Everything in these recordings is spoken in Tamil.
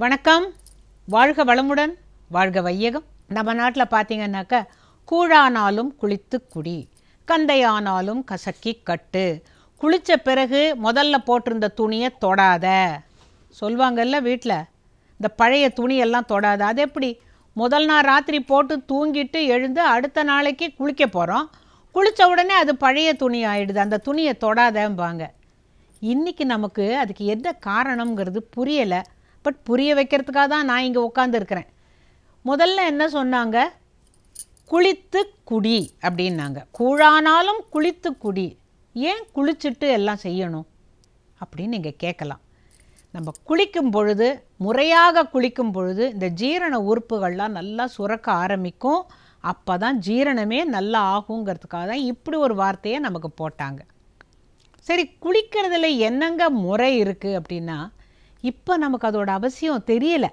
வணக்கம். வாழ்க வளமுடன் வாழ்க வையகம். நம்ம நாட்டில் பார்த்தீங்கன்னாக்க கூழானாலும் குளித்து குடி கந்தையானாலும் கசக்கி கட்டு. குளித்த பிறகு முதல்ல போட்டிருந்த துணியை தொடாத. சொல்வாங்கல்ல வீட்டில் இந்த பழைய துணியெல்லாம் தொடாத. அது எப்படி? முதல் நாள் ராத்திரி போட்டு தூங்கிட்டு எழுந்து அடுத்த நாளைக்கு குளிக்க போகிறோம் குளித்த உடனே அது பழைய துணி ஆயிடுது. அந்த துணியை தொடாதம்பாங்க. இன்றைக்கி நமக்கு அதுக்கு எந்த காரணங்கிறது புரியலை. பட் புரிய வைக்கிறதுக்காக தான் நான் இங்கே உட்காந்துருக்கிறேன் முதல்ல என்ன சொன்னாங்க? குளித்து குடி அப்படின்னாங்க. கூழானாலும் குளித்து குடி. ஏன் குளிச்சுட்டு எல்லாம் செய்யணும்? அப்படின்னு நீங்கள் கேட்கலாம். நம்ம குளிக்கும் பொழுது முறையாக குளிக்கும் பொழுது இந்த ஜீரண உறுப்புகள்லாம் நல்லா சுரக்க ஆரம்பிக்கும். அப்போ தான் ஜீரணமே நல்லா ஆகுங்கிறதுக்காக தான் இப்படி ஒரு வார்த்தையை நமக்கு போட்டாங்க. சரி குளிக்கிறதுல என்னங்க முறை இருக்குது அப்படின்னா இப்போ நமக்கு அதோட அவசியம் தெரியலை.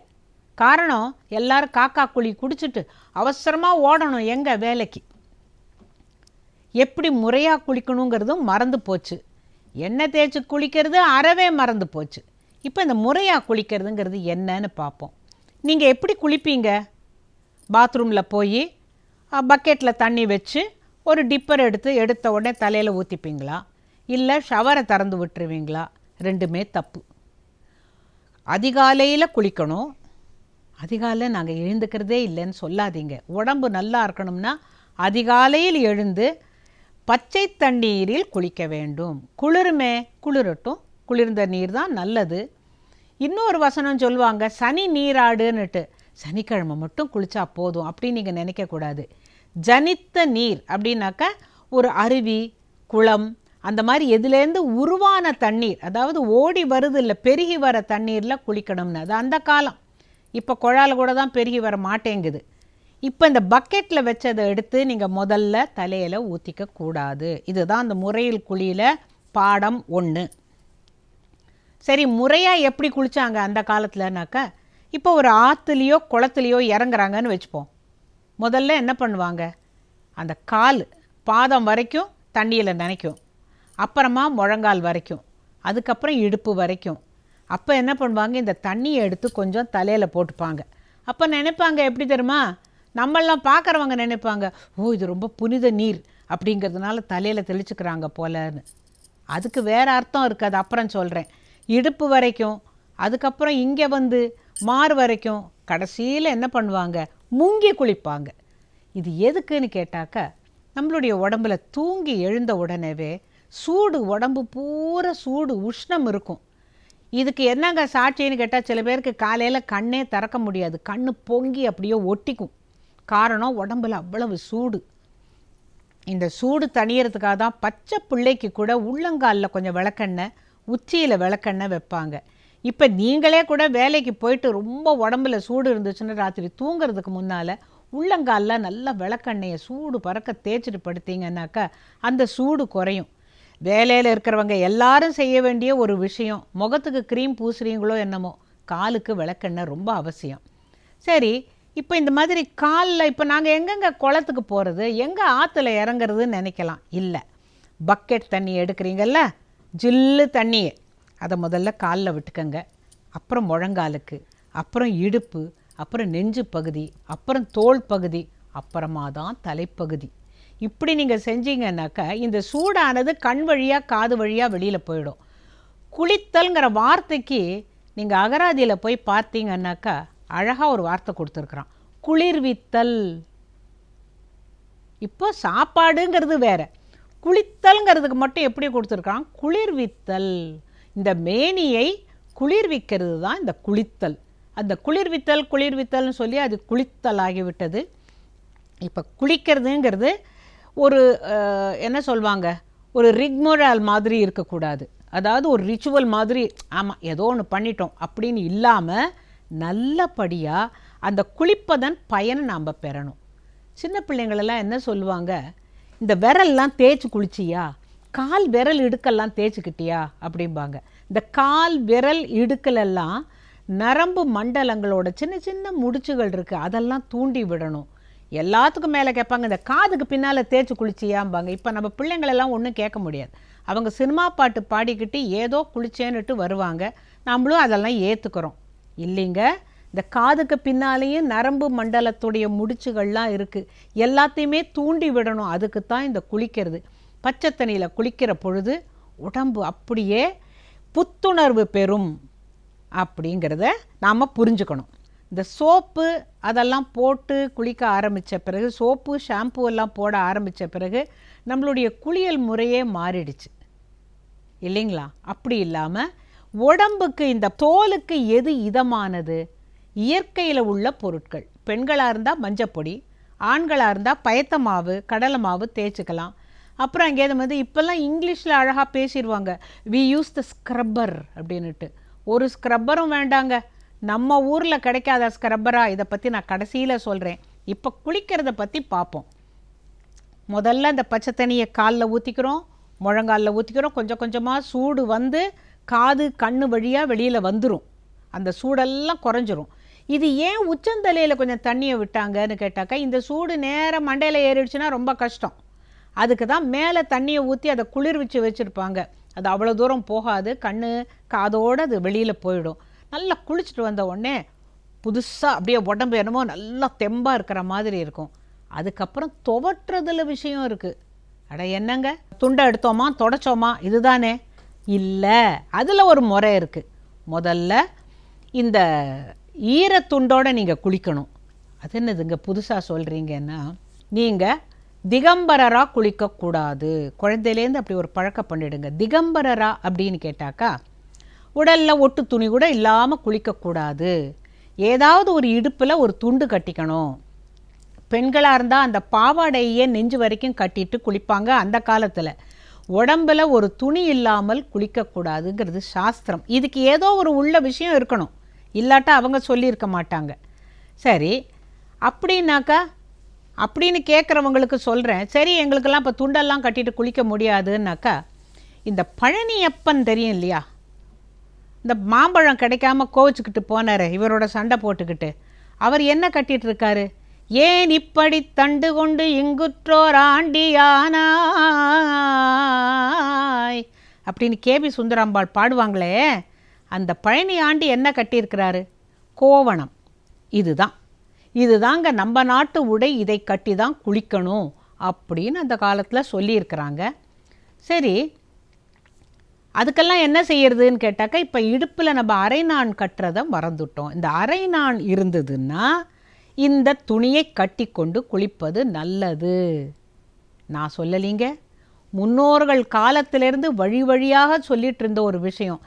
காரணம் எல்லாரும் காக்கா குழி குடிச்சிட்டு அவசரமாக ஓடணும் எங்கே வேலைக்கு. எப்படி முறையாக குளிக்கணுங்கிறதும் மறந்து போச்சு. எண்ணெய் தேய்ச்சி குளிக்கிறது அறவே மறந்து போச்சு. இப்போ இந்த முறையாக குளிக்கிறதுங்கிறது என்னன்னு பார்ப்போம் நீங்கள் எப்படி குளிப்பீங்க? பாத்ரூமில் போய் பக்கெட்டில் தண்ணி வச்சு ஒரு டிப்பர் எடுத்து எடுத்த உடனே தலையில் ஊற்றிப்பீங்களா இல்லை ஷவரை திறந்து விட்டுருவீங்களா? ரெண்டுமே தப்பு. அதிகாலையில் குளிக்கணும். அதிகாலை நாங்கள் எழுந்துக்கிறதே இல்லைன்னு சொல்லாதீங்க. உடம்பு நல்லா இருக்கணும்னா அதிகாலையில் எழுந்து பச்சை தண்ணீரில் குளிக்க வேண்டும். குளிருமே குளிரட்டும். குளிர்ந்த நீர் தான் நல்லது. இன்னொரு வசனம் சொல்லுவாங்க சனி நீராடுன்னுட்டு. சனிக்கிழமை மட்டும் குளித்தா போதும் அப்படின்னு நீங்கள் நினைக்கக்கூடாது. ஜனித்த நீர் அப்படின்னாக்கா ஒரு அருவி குளம் அந்த மாதிரி எதுலேருந்து உருவான தண்ணீர் அதாவது ஓடி வருது இல்லை பெருகி வர தண்ணீரில் குளிக்கணும்னு. அது அந்த காலம். இப்போ குழால கூட தான் பெருகி வர மாட்டேங்குது. இப்போ இந்த பக்கெட்டில் வச்சதை எடுத்து நீங்கள் முதல்ல தலையில் ஊற்றிக்க கூடாது. இதுதான் அந்த முறையில் குழியில் பாடம் ஒன்று சரி முறையாக எப்படி குளித்தாங்க அந்த காலத்தில்னாக்கா இப்போ ஒரு ஆற்றுலேயோ குளத்துலேயோ இறங்குறாங்கன்னு வச்சுப்போம். முதல்ல என்ன பண்ணுவாங்க? அந்த கால் பாதம் வரைக்கும் தண்ணியில் நினைக்கும். அப்புறமா முழங்கால் வரைக்கும். அதுக்கப்புறம் இடுப்பு வரைக்கும். அப்போ என்ன பண்ணுவாங்க? இந்த தண்ணியை எடுத்து கொஞ்சம் தலையில் போட்டுப்பாங்க. அப்போ நினைப்பாங்க எப்படி தெரியுமா? நம்மளாம் பார்க்குறவங்க நினைப்பாங்க ஓ இது ரொம்ப புனித நீர் அப்படிங்கிறதுனால தலையில் தெளிச்சுக்கிறாங்க போலன்னு. அதுக்கு வேறு அர்த்தம் இருக்குது அப்புறம் சொல்கிறேன் இடுப்பு வரைக்கும் அதுக்கப்புறம் இங்கே வந்து மாறு வரைக்கும் கடைசியில் என்ன பண்ணுவாங்க? முங்கி குளிப்பாங்க. இது எதுக்குன்னு கேட்டாக்க நம்மளுடைய உடம்புல தூங்கி எழுந்த உடனேவே சூடு உடம்பு பூரா சூடு உஷ்ணம் இருக்கும். இதுக்கு என்னங்க சாட்சின்னு கேட்டால் சில பேருக்கு காலையில் கண்ணே திறக்க முடியாது. கண்ணு பொங்கி அப்படியே ஒட்டிக்கும். காரணம் உடம்புல அவ்வளவு சூடு. இந்த சூடு தணியறதுக்காக தான் பச்சை பிள்ளைக்கு கூட உள்ளங்காலில் கொஞ்சம் விளக்கெண்ணெய் உச்சியில் விளக்கெண்ணெய் வைப்பாங்க. இப்போ நீங்களே கூட வேலைக்கு போயிட்டு ரொம்ப உடம்புல சூடு இருந்துச்சுன்னா ராத்திரி தூங்குறதுக்கு முன்னால் உள்ளங்காலில் நல்லா விளக்கெண்ணெயை சூடு பறக்க தேய்ச்சிட்டு படுத்தீங்கன்னாக்கா அந்த சூடு குறையும். வேலையில் இருக்கிறவங்க எல்லாரும் செய்ய வேண்டிய ஒரு விஷயம். முகத்துக்கு க்ரீம் பூசுறீங்களோ என்னமோ காலுக்கு விளக்கெண்ணெய் ரொம்ப அவசியம். சரி இப்போ இந்த மாதிரி காலில் இப்போ நாங்கள் எங்கெங்கே குளத்துக்கு போகிறது எங்கே ஆற்றுல இறங்குறதுன்னு நினைக்கலாம். இல்லை. பக்கெட் தண்ணி எடுக்கிறீங்கல்ல ஜில்லு தண்ணியை அதை முதல்ல காலில் விட்டுக்கங்க. அப்புறம் முழங்காலுக்கு அப்புறம் இடுப்பு அப்புறம் நெஞ்சு பகுதி அப்புறம் தோல் பகுதி அப்புறமா தான் தலைப்பகுதி. இப்படி நீங்கள் செஞ்சீங்கன்னாக்கா இந்த சூடானது கண் வழியாக காது வழியாக வெளியில் போயிடும். குளித்தல்ங்கிற வார்த்தைக்கு நீங்கள் அகராதியில் போய் பார்த்தீங்கன்னாக்கா அழகாக ஒரு வார்த்தை கொடுத்துருக்குறான். குளிர்வித்தல். இப்போ சாப்பாடுங்கிறது வேற. குளித்தல்ங்கிறதுக்கு மட்டும் எப்படி கொடுத்துருக்கான் குளிர்வித்தல். இந்த மேனியை குளிர்விக்கிறது தான் இந்த குளித்தல். அந்த குளிர்வித்தல் குளிர்வித்தல்னு சொல்லி அது குளித்தல் ஆகிவிட்டது இப்போ குளிக்கிறதுங்கிறது ஒரு என்ன சொல்வாங்க? ஒரு ரிக்மோரால் மாதிரி இருக்கக்கூடாது. அதாவது ஒரு ரிச்சுவல் மாதிரி ஆமாம் ஏதோ ஒன்று பண்ணிட்டோம் அப்படின்னு இல்லாமல் நல்லபடியாக அந்த குளிப்பதன் பயனை நாம் பெறணும். சின்ன பிள்ளைங்களெல்லாம் என்ன சொல்லுவாங்க? இந்த விரல்லாம் தேய்ச்சி குளிச்சியா? கால் விரல் இடுக்கெல்லாம் தேய்ச்சிக்கிட்டியா? அப்படிம்பாங்க. இந்த கால் விரல் இடுக்கலெல்லாம் நரம்பு மண்டலங்களோட சின்ன சின்ன முடிச்சுகள் இருக்குது அதெல்லாம் தூண்டி விடணும். எல்லாத்துக்கும் மேலே கேட்பாங்க இந்த காதுக்கு பின்னால் தேய்ச்சி குளிச்சியாம்பாங்க. இப்போ நம்ம பிள்ளைங்களெல்லாம் ஒன்றும் கேட்க முடியாது. அவங்க சினிமா பாட்டு பாடிக்கிட்டு ஏதோ குளிச்சேன்னுட்டு வருவாங்க. நம்மளும் அதெல்லாம் ஏற்றுக்கிறோம் இல்லைங்க இந்த காதுக்கு பின்னாலேயும் நரம்பு மண்டலத்துடைய முடிச்சுகள்லாம் இருக்குது எல்லாத்தையுமே தூண்டி விடணும். அதுக்கு தான் இந்த குளிக்கிறது. பச்சை தண்ணியில் குளிக்கிற பொழுது உடம்பு அப்படியே புத்துணர்வு பெறும் அப்படிங்கிறத நாம் புரிஞ்சுக்கணும். இந்த சோப்பு அதெல்லாம் போட்டு குளிக்க ஆரம்பித்த பிறகு சோப்பு ஷாம்பு எல்லாம் போட ஆரம்பித்த பிறகு நம்மளுடைய குளியல் முறையே மாறிடுச்சு. இல்லைங்களா? அப்படி இல்லாமல் உடம்புக்கு இந்த தோலுக்கு எது இதமானது? இயற்கையில் உள்ள பொருட்கள். பெண்களாக இருந்தால் மஞ்சப்பொடி ஆண்களாக இருந்தால் பயத்த மாவு கடலை மாவு தேய்ச்சிக்கலாம். அப்புறம் அங்கேயிருந்து வந்து இப்போல்லாம் இங்கிலீஷில் அழகாக பேசிடுவாங்க வி யூஸ் த ஸ்க்ரப்பர் அப்படின்னுட்டு. ஒரு ஸ்க்ரப்பரும் வேண்டாங்க. நம்ம ஊரில் கிடைக்காத ஸ்க்ரப்பரா இதை பற்றி நான் கடைசியில் சொல்கிறேன் இப்போ குளிக்கிறத பற்றி பார்ப்போம். முதல்ல இந்த பச்சை தண்ணியை காலில் ஊற்றிக்கிறோம் முழங்காலில் ஊற்றிக்கிறோம் கொஞ்சம் கொஞ்சமாக சூடு வந்து காது கண் வழியாக வெளியில் வந்துடும் அந்த சூடெல்லாம் குறைஞ்சிரும். இது ஏன் உச்சந்தலையில் கொஞ்சம் தண்ணியை விட்டாங்கன்னு கேட்டாக்கா இந்த சூடு நேராக மண்டையில் ஏறிடுச்சுன்னா ரொம்ப கஷ்டம். அதுக்கு தான் மேலே தண்ணியை ஊற்றி அதை குளிர்விச்சு வச்சுருப்பாங்க. அது அவ்வளோ தூரம் போகாது. கண் காதோடு அது வெளியில் போயிடும். நல்லா குளிச்சுட்டு வந்த உடனே புதுசாக அப்படியே உடம்பு என்னமோ நல்லா தெம்பாக இருக்கிற மாதிரி இருக்கும். அதுக்கப்புறம் துவட்டுறதுல விஷயம் இருக்குது அட என்னங்க? துண்டை எடுத்தோமா? தொடச்சோமா? இதுதானே? இல்லை அதில் ஒரு முறை இருக்குது முதல்ல இந்த ஈரத்துண்டோடு நீங்கள் குளிக்கணும். அது என்னதுங்க புதுசாக சொல்கிறீங்கன்னா நீங்கள் திகம்பரராக குளிக்கக்கூடாது. குழந்தையிலேருந்து அப்படி ஒரு பழக்கம் பண்ணிடுங்க. திகம்பரரா அப்படின்னு கேட்டாக்கா உடலில் ஒட்டு துணி கூட இல்லாமல் குளிக்கக்கூடாது ஏதாவது ஒரு இடுப்பில் ஒரு துண்டு கட்டிக்கணும். பெண்களாக இருந்தால் அந்த பாவாடையே நெஞ்சு வரைக்கும் கட்டிட்டு குளிப்பாங்க அந்த காலத்தில். உடம்பில் ஒரு துணி இல்லாமல் குளிக்கக்கூடாதுங்கிறது சாஸ்திரம். இதுக்கு ஏதோ ஒரு உள்ள விஷயம் இருக்கணும். இல்லாட்டா அவங்க சொல்லியிருக்க மாட்டாங்க. சரி அப்படின்னாக்கா அப்படின்னு கேட்குறவங்களுக்கு சொல்கிறேன் சரி எங்களுக்கெல்லாம் இப்போ துண்டெல்லாம் கட்டிட்டு குளிக்க முடியாதுன்னாக்கா இந்த பழனியப்பன் தெரியும் இல்லையா? இந்த மாம்பழம் கிடைக்காம கோவிச்சுக்கிட்டு போனார் இவரோட சண்டை போட்டுக்கிட்டு. அவர் என்ன கட்டிகிட்டு இருக்காரு ஏன் இப்படி தண்டு கொண்டு இங்குற்றோர் ஆண்டியானாய்? அப்படின்னு கேபி சுந்தராம்பாள் பாடுவாங்களே அந்த பழனி ஆண்டி என்ன கட்டியிருக்கிறாரு? கோவணம். இதுதான். இதுதாங்க நம்ம நாட்டு உடை இதை கட்டி தான் குளிக்கணும் அப்படின்னு அந்த காலத்தில் சொல்லியிருக்கிறாங்க. சரி அதுக்கெல்லாம் என்ன செய்யறதுன்னு கேட்டாக்கா இப்போ இடுப்பில் நம்ம அரைநான் கட்டுறதை மறந்துட்டோம். இந்த அரைநான் இருந்ததுன்னா இந்த துணியை கட்டி கொண்டு குளிப்பது நல்லது. நான் சொல்லலீங்க. முன்னோர்கள் காலத்திலிருந்து வழி வழியாக சொல்லிட்டு இருந்த ஒரு விஷயம்.